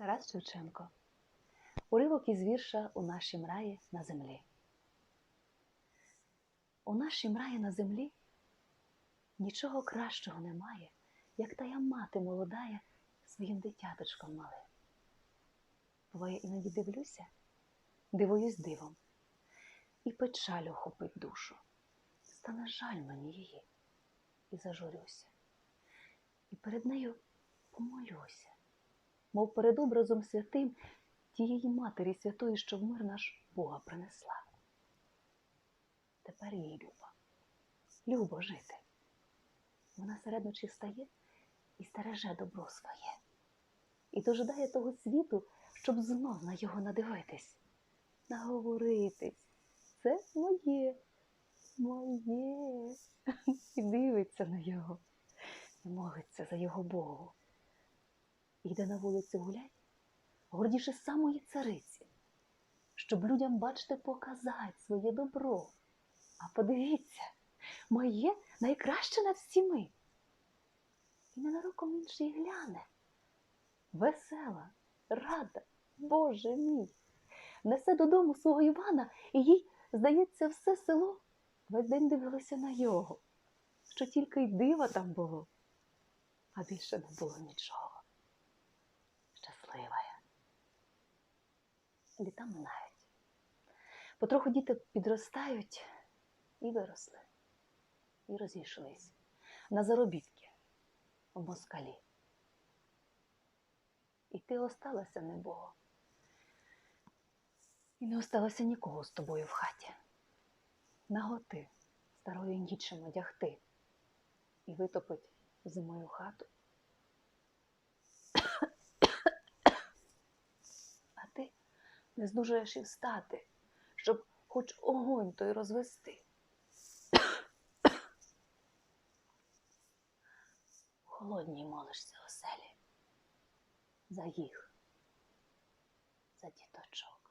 Тарас Шевченко. Уривок із вірша У нашім раї на землі. У нашім раї на землі нічого кращого немає, як тая мати молодая своїм дитяточком малим. Буває, іноді дивлюся, дивуюсь дивом, і печаль охопить душу. Стане жаль мені її, і зажурюся, і перед нею помолюся мов перед образом святим тієї Матері Святої, що в мир наш Бога принесла. Тепер їй любо, любо жити. Вона серед ночі встає і стереже добро своє, і дожидає того світу, щоб знов на його надивитись, наговоритись. Це моє, моє. І дивиться на його, і молиться за його Богу йде на вулицю гулять, гордіше самої цариці, щоб людям, бачите, показати своє добро. А подивіться, моє найкраще над всіми. І ненароком інший гляне. Весела, рада, Боже мій, несе додому свого Івана, і їй, здається, все село весь день дивилося на його, що тільки й дива там було, а більше не було нічого Літа минають. Потроху діти підростають і виросли, і розійшлись на заробітки в москалі. І ти осталася небого. І не осталося нікого з тобою в хаті. Наготи старою нічим одягти і витопить зимою хату. а ти не здужаєш і встати, щоб хоч огонь той розвести. У холодній молишся оселі. За їх, за діточок.